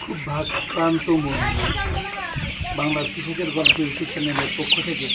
খুব ভাগক্রান্ত মন বাংলার কৃষকের গল্প ইউটিউব চ্যানেলের পক্ষ থেকে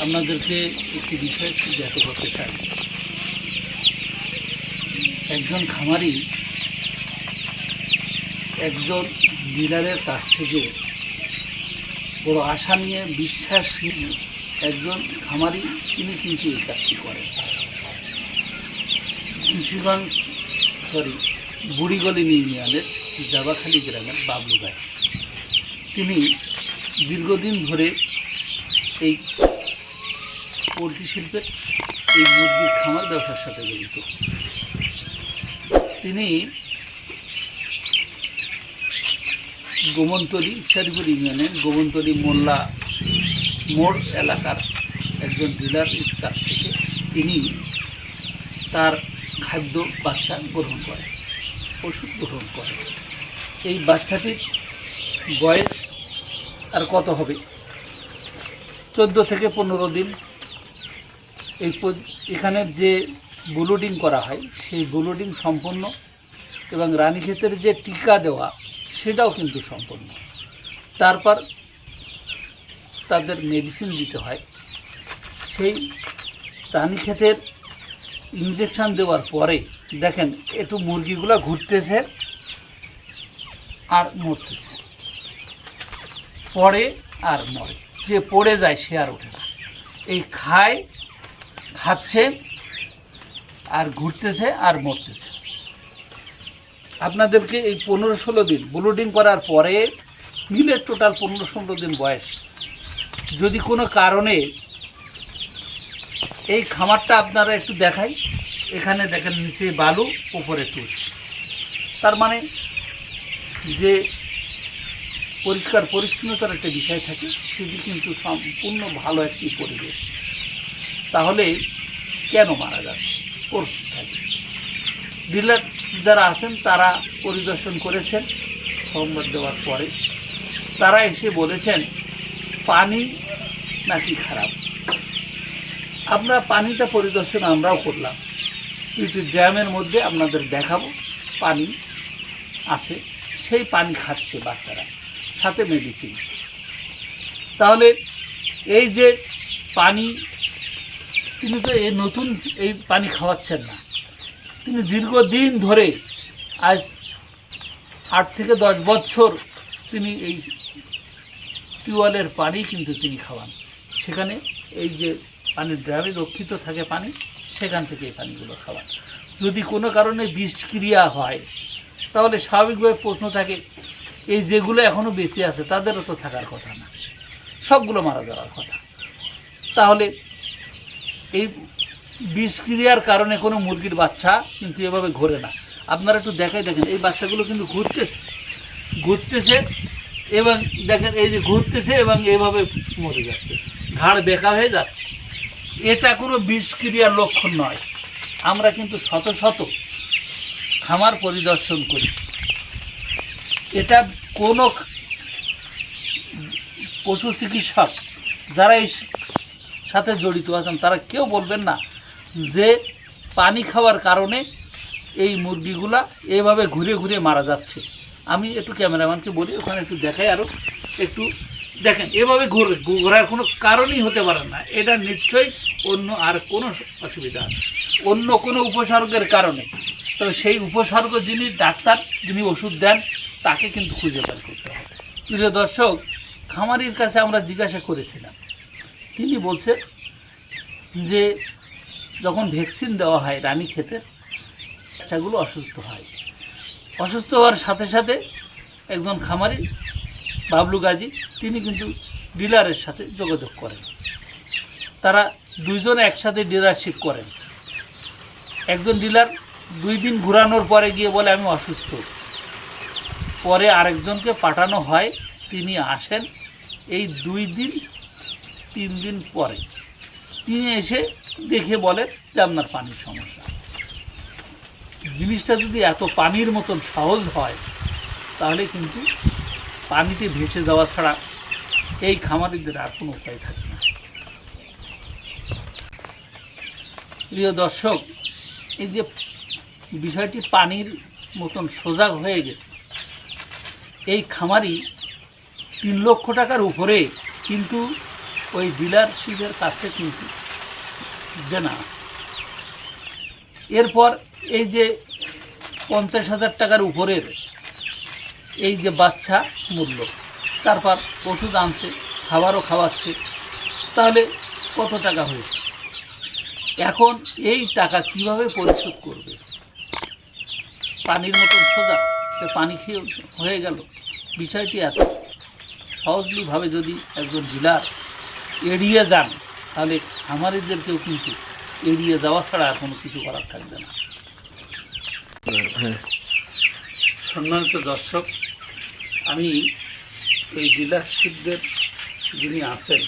আপনাদেরকে একটি বিষয় জ্ঞাত করতে চাই। একজন খামারি একজন ডিলারের কাছ থেকে বড় আশা নিয়ে বিশ্বাস একজন খামারি তিনি কিন্তু এই কাজটি করেন। মুন্সিগঞ্জ সরি বুড়িগলি ইউনিয়নের জাবাখালি গ্রামের বাবলু গাছ তিনি দীর্ঘদিন ধরে এই পোলট্রি শিল্পের এই মুরগির খামার ব্যবসার সাথে জড়িত। তিনি গোমন্তলি, ইচ্ছারিপুর ইউনিয়নের গোমন্তলি মোল্লা মোড় এলাকার একজন ডিলারের কাছ থেকে তিনি তার খাদ্য বাচ্চা গ্রহণ করে ওষুধ গ্রহণ করে। এই বাচ্চাটির বয়স আর কত হবে? চোদ্দ থেকে পনেরো দিন। এই এখানের যে ব্লুডিং করা হয়, সেই ব্লুডিং সম্পন্ন এবং রানীক্ষেতের যে টিকা দেওয়া, সেটাও কিন্তু সম্পন্ন তারপর তাদের মেডিসিন দিতে হয়। সেই রানীক্ষেতের ইঞ্জেকশন দেওয়ার পরে দেখেন, একটু মুরগিগুলো ঘুরতেছে আর মরতেছে। পড়ে আর মরে। যে পড়ে যায়, সে আর ওঠে না। এই খায়, খাচ্ছে আর ঘুরতেছে আর মরতেছে। আপনাদেরকে এই পনেরো ষোলো দিন ব্লুডিং করার পরে মিলে টোটাল পনেরো ষোলো দিন বয়স। যদি কোনো কারণে এই খামারটা আপনারা একটু দেখাই। এখানে দেখেন নিচে বালু, উপরে তুষ। তার মানে যে পরিষ্কার পরিচ্ছন্নতার একটা বিষয় থাকে, সেটি কিন্তু সম্পূর্ণ ভালো একটি পরিবেশ। তাহলে কেন মারা যাচ্ছে? প্রশ্ন থাকে। ডিলার যারা আছেন, তারা পরিদর্শন করেছেন সংবাদ দেওয়ার পরে। তারা এসে বলেছেন, পানি নাকি খারাপ? আমরা পানিটা পরিদর্শন আমরাও করলাম। কিন্তু ড্যামের মধ্যে আপনাদের দেখাবো। পানি আছে, সেই পানি খাচ্ছে বাচ্চারা, সাথে মেডিসিন তাহলে এই যে পানি, তিনি তো এই নতুন এই পানি খাওয়াচ্ছেন না। তিনি দীর্ঘদিন ধরে, আজ আট থেকে দশ বছর তিনি এই টিউবওয়েলের পানি কিন্তু তিনি খাওয়ান। সেখানে এই যে পানির ড্রামে রক্ষিত থাকে পানি সেখান থেকে এই পানিগুলো খাওয়ান যদি কোনো কারণে বিষক্রিয়া হয়, তাহলে স্বাভাবিকভাবে প্রশ্ন থাকে, এই যেগুলো এখনও বেঁচে আছে, তাদেরও তো থাকার কথা না। সবগুলো মারা যাওয়ার কথা। তাহলে এই বিষক্রিয়ার কারণে কোনো মুরগির বাচ্চা কিন্তু এভাবে ঘোরে না। আপনারা একটু দেখাই, দেখেন, এই বাচ্চাগুলো কিন্তু ঘুরতেছে। ঘুরতেছে এবং দেখেন, এই যে ঘুরতেছে এবং এইভাবে মরে যাচ্ছে। ঘাড় বেকার হয়ে যাচ্ছে। এটা কোনো বিষক্রিয়ার লক্ষণ নয়। আমরা কিন্তু শত শত খামার পরিদর্শন করি। এটা কোনো পশু চিকিৎসক যারা এই সাথে জড়িত আছেন, তারা কেউ বলবেন না যে পানি খাওয়ার কারণে এই মুরগিগুলা এভাবে ঘুরে ঘুরে মারা যাচ্ছে। আমি একটু ক্যামেরাম্যানকে বলি, ওখানে একটু দেখাই আরও একটু দেখেন, এভাবে ঘুরে ঘোরার কোনো কারণই হতে পারে না। এটা নিশ্চয়ই অন্য আর কোনো অসুবিধা আছে। অন্য কোনো উপসর্গের কারণে। তবে সেই উপসর্গ যিনি ডাক্তার, যিনি ওষুধ দেন, তাকে কিন্তু খুঁজে বের করতে হবে। প্রিয় দর্শক, খামারির কাছে আমরা জিজ্ঞাসা করেছিলাম। তিনি বলছেন যে, যখন ভ্যাকসিন দেওয়া হয় রানী ক্ষেতের বাচ্চাগুলো অসুস্থ হয়। অসুস্থ হওয়ার সাথে সাথে একজন খামারি বাবলু গাজী, তিনি কিন্তু ডিলারের সাথে যোগাযোগ করেন। তারা দুইজন একসাথে ডিলারশিপ করেন। একজন ডিলার দুই দিন ঘোরানোর পরে গিয়ে বলে, আমি অসুস্থ। পরে আরেকজনকে পাঠানো হয়, তিনি আসেন। এই দুই দিন, তিন দিন পরে তিনি এসে দেখে বলেন যে আপনার পানির সমস্যা। জিনিসটা যদি এত পানির মতন সহজ হয়, তাহলে কিন্তু পানিতে ভেসে যাওয়া ছাড়া এই খামারিদের আর কোনো উপায় থাকে না। প্রিয় দর্শক, এই যে বিষয়টি পানির মতন সজাগ হয়ে গেছে, এই খামারি তিন লক্ষ টাকার উপরে কিন্তু ওই ডিলারশিপের কাছে কিন্তু দেনা আছে। এরপর এই যে পঞ্চাশ হাজার টাকার উপরের এই যে বাচ্চা মূল্য। তারপর ওষুধ আনছে, খাবারও খাওয়াচ্ছে। তাহলে কত টাকা হয়েছে? এখন এই টাকা কীভাবে পরিশোধ করবে? পানির মতন সোজা, সে পানি খেয়ে হয়ে গেল। বিষয়টি এত। সহজলিভাবে যদি একজন ডিলার এড়িয়ে যান, তাহলে খামারিদেরকেও কিন্তু এড়িয়ে যাওয়া ছাড়া আর কোনো কিছু করার থাকবে না। হ্যাঁ। সম্মানিত দর্শক, আমি এই ডিলারশিপদের যিনি আছেন,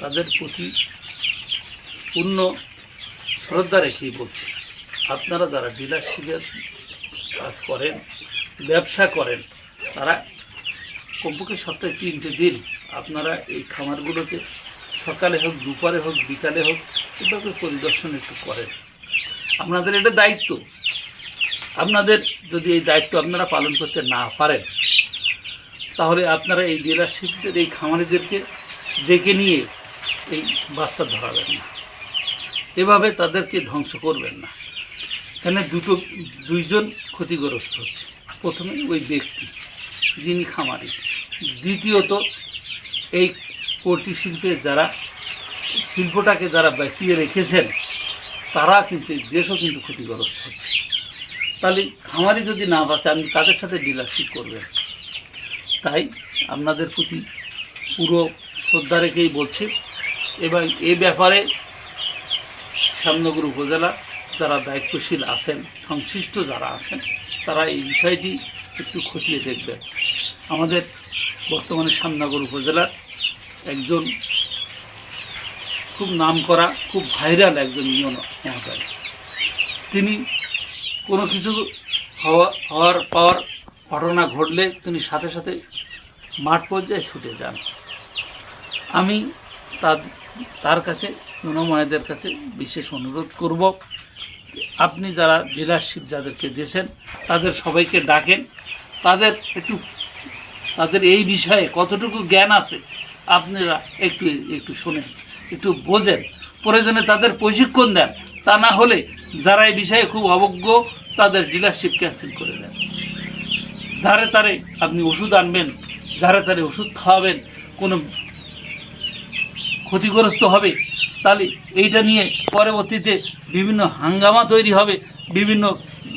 তাদের প্রতি পূর্ণ শ্রদ্ধা রেখেই বলছি। আপনারা যারা ডিলারশিপের কাজ করেন, ব্যবসা করেন, তারা কমপক্ষে সপ্তাহে তিনটে দিন আপনারা এই খামারগুলোতে সকালে হোক, দুপুরে হোক, বিকালে হোক এভাবে পরিদর্শন একটু করেন। আপনাদের এটা দায়িত্ব। আপনাদের যদি এই দায়িত্ব আপনারা পালন করতে না পারেন, তাহলে আপনারা এই ডিলারশিপদের এই খামারিদেরকে ডেকে নিয়ে এই বাচ্চা ধরাবেন না। এভাবে তাদেরকে ধ্বংস করবেন না। এখানে দুটো, দুইজন ক্ষতিগ্রস্ত হচ্ছে। প্রথমে ওই ব্যক্তি, যিনি খামারি। দ্বিতীয়ত, এই পোলট্রি শিল্পে যারা, শিল্পটাকে যারা বাঁচিয়ে রেখেছেন, তারা কিন্তু দেশও কিন্তু ক্ষতিগ্রস্ত হচ্ছে। তাহলে খামারি যদি না বাঁচে আপনি তাদের সাথে ডিলারশিপ করবেন। তাই আপনাদের প্রতি পুরো শ্রদ্ধা রেখেই বলছি। এবং এ ব্যাপারে শ্যামনগর উপজেলা যারা দায়িত্বশীল আছেন, সংশ্লিষ্ট যারা আছেন, তারা এই বিষয়টি একটু খতিয়ে দেখবেন। আমাদের বর্তমানে শ্যামনগর উপজেলার একজন খুব নামকরা, খুব ভাইরাল একজন ইয়ন মহোদয় তিনি কোনো কিছু হওয়া, হওয়ার পর ঘটনা ঘটলে তিনি সাথে সাথে মাঠ পর্যায়ে ছুটে যান। আমি তার তার কাছে মনোময়দের কাছে বিশেষ অনুরোধ করব আপনি যারা ডিলারশিপ যাদেরকে দিয়েছেন, তাদের সবাইকে ডাকেন। তাদের একটু, তাদের এই বিষয়ে কতটুকু জ্ঞান আছে আপনারা একটু একটু শোনেন, একটু বোঝেন। প্রয়োজনে তাদের প্রশিক্ষণ দেন। তা না হলে যারা এই বিষয়ে খুব অবজ্ঞ, তাদের ডিলারশিপ ক্যান্সেল করে দেন। যারে তারে আপনি ওষুধ আনবেন, যারে তারে ওষুধ খাওয়াবেন, কোনো ক্ষতিগ্রস্ত হবে, তাহলে এইটা নিয়ে পরবর্তীতে বিভিন্ন হাঙ্গামা তৈরি হবে, বিভিন্ন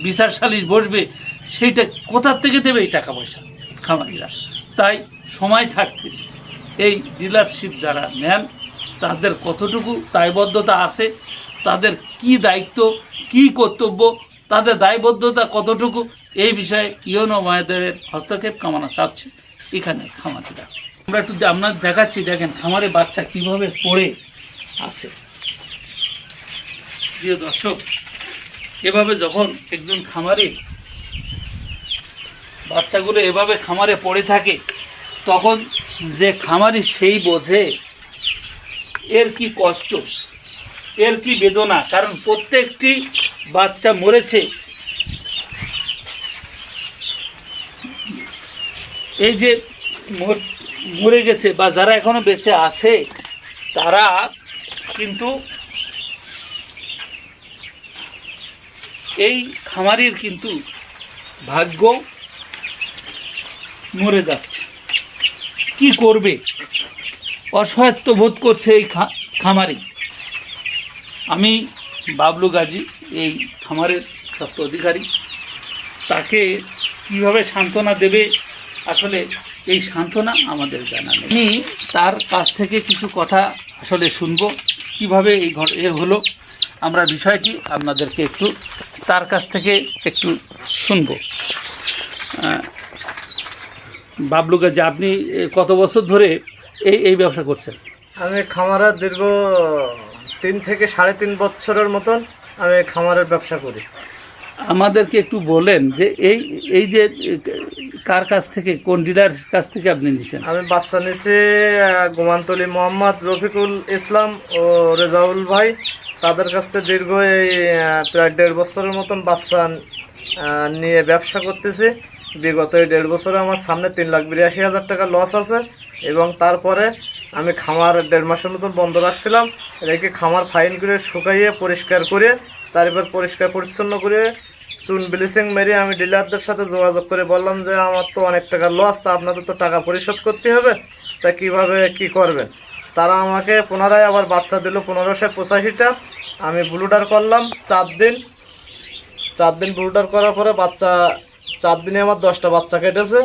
বিচার সালিশ বসবে, সেইটা কোথার থেকে দেবে এই টাকা পয়সা খামারিরা। তাই সময় থাকতে এই ডিলারশিপ যারা নেন, তাদের কতটুকু দায়বদ্ধতা আছে তাদের কি দায়িত্ব, কি কর্তব্য, তাদের দায়বদ্ধতা কতটুকু, এই বিষয়ে ইয়নো মায়েদের হস্তক্ষেপ কামানো চাচ্ছে। এখানে খামারিরা আমরা একটু আপনার দেখাচ্ছি, দেখেন খামারে বাচ্চা কীভাবে পড়ে আসে প্রিয় দর্শক, এভাবে যখন একজন খামারে বাচ্চাগুলো এভাবে খামারে পড়ে থাকে, তখন যে খামারি সেই বোঝে এর কি কষ্ট। এর কি বেদনা? কারণ প্রত্যেকটি বাচ্চা মরেছে। এই যে মরে গেছে বা যারা এখনও বেঁচে আছে, তারা কিন্তু এই খামারির কিন্তু ভাগ্য মরে যাচ্ছে। কি করবে? অসহায়ত্ব বোধ করছে এই খামারি। আমি বাবলু গাজী, এই খামারের স্বাস্থ্য অধিকারী। তাকে কীভাবে সান্ত্বনা দেবে? আসলে এই সান্ত্বনা আমাদের জানা নেই। আমি তার কাছ থেকে কিছু কথা আসলে শুনব, কীভাবে এই ঘট, এ হলো। আমরা বিষয়টি আপনাদেরকে একটু তার কাছ থেকে একটু শুনব। বাবলু গাজী, আপনি কত বছর ধরে এই এই ব্যবসা করছেন? আমি খামারের দীর্ঘ তিন থেকে সাড়ে তিন বছরের মতন আমি খামারের ব্যবসা করি। আমাদেরকে একটু বলেন যে এই এই যে কার কাছ থেকে কোন ডিলার কাছ থেকে আপনি নিছেন? আমি বাচ্চা নিছি গোমান্তলি মোহাম্মদ রফিকুল ইসলাম ও রেজাউল ভাই। তাদের কাছ থেকে দীর্ঘ এই প্রায় দেড় বছরের মতন বাচ্চা নিয়ে ব্যবসা করতেছি। বিগত এই দেড় বছরে আমার সামনে তিন লাখ বিরাশি হাজার টাকা লস আছে এবং তারপরে আমি খামার দেড় মাসের মতন বন্ধ রাখছিলাম, রেখে খামার ফাইন করে শুকাইয়ে পরিষ্কার করে তারপর পরিষ্কার পরিচ্ছন্ন করে চুন ব্লিচিং মেরে আমি ডিলারদের সাথে যোগাযোগ করে বললাম যে আমার তো অনেক টাকা লস তা আপনাদের তো টাকা পরিশোধ করতে হবে, তা কীভাবে কি করবেন? তারা আমাকে পুনরায় আবার বাচ্চা দিল পনেরোশো পঁচাশিটা, আমি ব্লুডার করলাম চার দিন। চার দিন ব্লুডার করার পরে বাচ্চা, চার দিনে আমার দশটা বাচ্চা কেটেছে।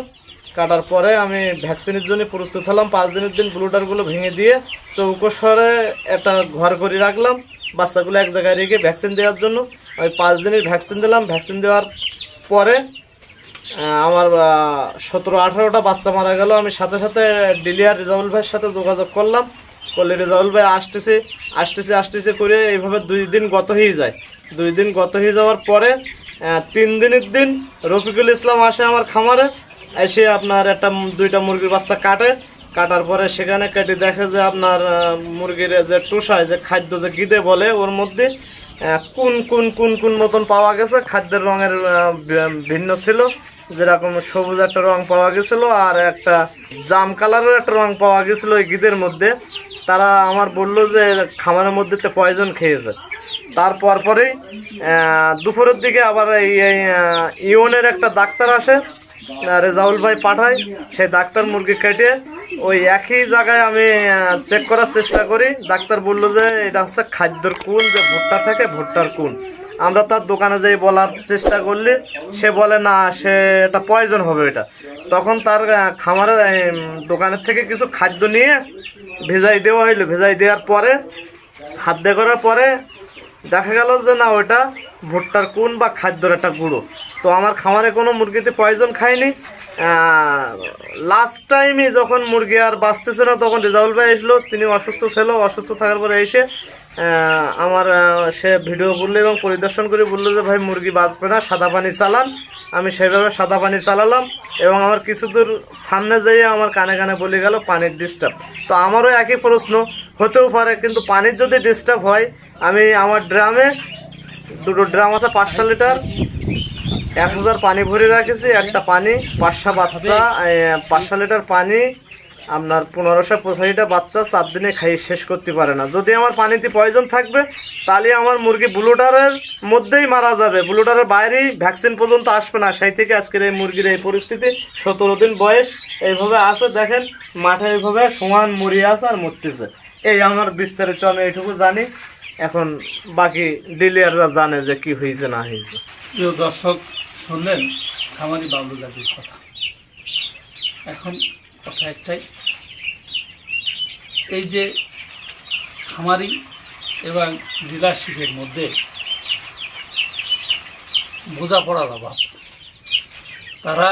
কাটার পরে আমি ভ্যাকসিনের জন্য প্রস্তুত হলাম। পাঁচ দিনের দিন ব্লুডারগুলো ভেঙে দিয়ে চৌকোশরে একটা ঘর করে রাখলাম। বাচ্চাগুলো এক জায়গায় রেখে ভ্যাকসিন দেওয়ার জন্য আমি পাঁচ দিনের ভ্যাকসিন দিলাম। ভ্যাকসিন দেওয়ার পরে আমার সতেরো, আঠারোটা বাচ্চা মারা গেল। আমি সাথে সাথে ডিলিয়ার রেজাউল ভাইয়ের সাথে যোগাযোগ করলাম। করলে রেজাউল ভাই আসতেছে আসতেছে আসতেছে করে এইভাবে দুই দিন গত হয়ে যায়। দুই দিন গত হয়ে যাওয়ার পরে তিন দিনের দিন রফিকুল ইসলাম আসে আমার খামারে। এসে আপনার একটা দুইটা মুরগির বাচ্চা কাটে। কাটার পরে সেখানে কেটে দেখে যে আপনার মুরগির যে টুসায় যে খাদ্য যে গিদে বলে, ওর মধ্যে কোন কোন কোন কোন মতন পাওয়া গেছে। খাদ্যের রঙের ভিন্ন ছিল। যেরকম সবুজ একটা রং পাওয়া গেছিল আর একটা জাম কালারের একটা রং পাওয়া গেছিল ওই গিদের মধ্যে। তারা আমার বলল যে, খামারের মধ্যে তো পয়জন খেয়েছে। তারপর পরেই দুপুরের দিকে আবার এই ইউনের একটা ডাক্তার আসে। রেজাউল ভাই পাঠায়, সেই ডাক্তার মুরগি কেটে ওই একই জায়গায় আমি চেক করার চেষ্টা করি। ডাক্তার বলল যে, এটা হচ্ছে খাদ্যর কোন যে ভুট্টা থাকে, ভুট্টার কোন আমরা তার দোকানে যেই বলার চেষ্টা করলে, সে বলে, না, সে, এটা পয়জন হবে এটা। তখন তার খামারের দোকানের থেকে কিছু খাদ্য নিয়ে ভেজাই দেওয়া হইল। ভেজাই দেওয়ার পরে, হাত দিয়ে করার পরে দেখা গেল যে, না, ওটা ভুট্টার কোন বা খাদ্যর একটা গুঁড়ো। তো আমার খামারে কোনো মুরগিতে পয়জন খায়নি। লাস্ট টাইমে যখন মুরগি আর বাঁচতেছে না, তখন রেজাউল ভাই এসলো, তিনি অসুস্থ ছিল, অসুস্থ থাকার পরে এসে আমার সে ভিডিও করল এবং পরিদর্শন করে বলল যে, ভাই, মুরগি বাঁচবে না, সাদা পানি চালান। আমি সেভাবে সাদা পানি চালালাম এবং আমার কিছু দূর সামনে যেয়ে আমার কানে কানে বলে গেল, পানির ডিস্টার্ব তো আমারও একই প্রশ্ন, হতেও পারে, কিন্তু পানির যদি ডিস্টার্ব হয়, আমি আমার ড্রামে, দুটো ড্রাম আছে, পাঁচশো লিটার এক হাজার পানি ভরে রাখেছি, একটা পানি, পাঁচশো বাচ্চা পাঁচশো লিটার পানি, আপনার পনেরোশো পঁচাশিটা বাচ্চা চার দিনে খাইয়ে শেষ করতে পারে না। যদি আমার পানিতে প্রয়োজন থাকবে, তাহলে আমার মুরগি ব্লুটারের মধ্যেই মারা যাবে। ব্লুটারের বাইরেই ভ্যাকসিন পর্যন্ত আসবে না। সেই থেকে আজকের এই মুরগির এই পরিস্থিতি, সতেরো দিন বয়স, এইভাবে আছে, দেখেন, মাঠে এইভাবে সমান মরিয়ে আছে আর মরতেছে। এই আমার বিস্তারিত আমি এইটুকু জানি। এখন বাকি ডিলিয়াররা জানে যে কি হয়েছে না হয়েছে প্রিয় দর্শক, শুনলেন খামারি বাবলু গাজীর কথা। এখন কথা একটাই, এই যে খামারি এবং ডিলারশিপের মধ্যে বোঝাপড়ার অভাব। তারা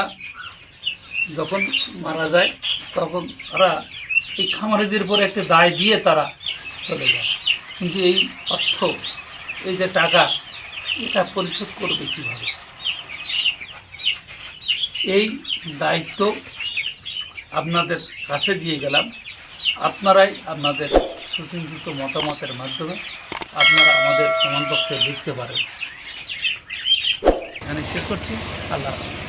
যখন মারা যায়, তখন তারা এই খামারিদের উপরে একটা দায় দিয়ে তারা চলে যায়। কিন্তু এই অর্থ, এই যে টাকা, এটা পরিশোধ করবে কীভাবে? এই দায়িত্ব আপনাদের কাছে দিয়ে গেলাম। আপনারাই আপনাদের সুচিন্তিত মতামতের মাধ্যমে আপনারা আমাদের কমেন্ট বক্সে লিখতে পারেন। এখানে শেষ করছি। আল্লাহ হাফেজ।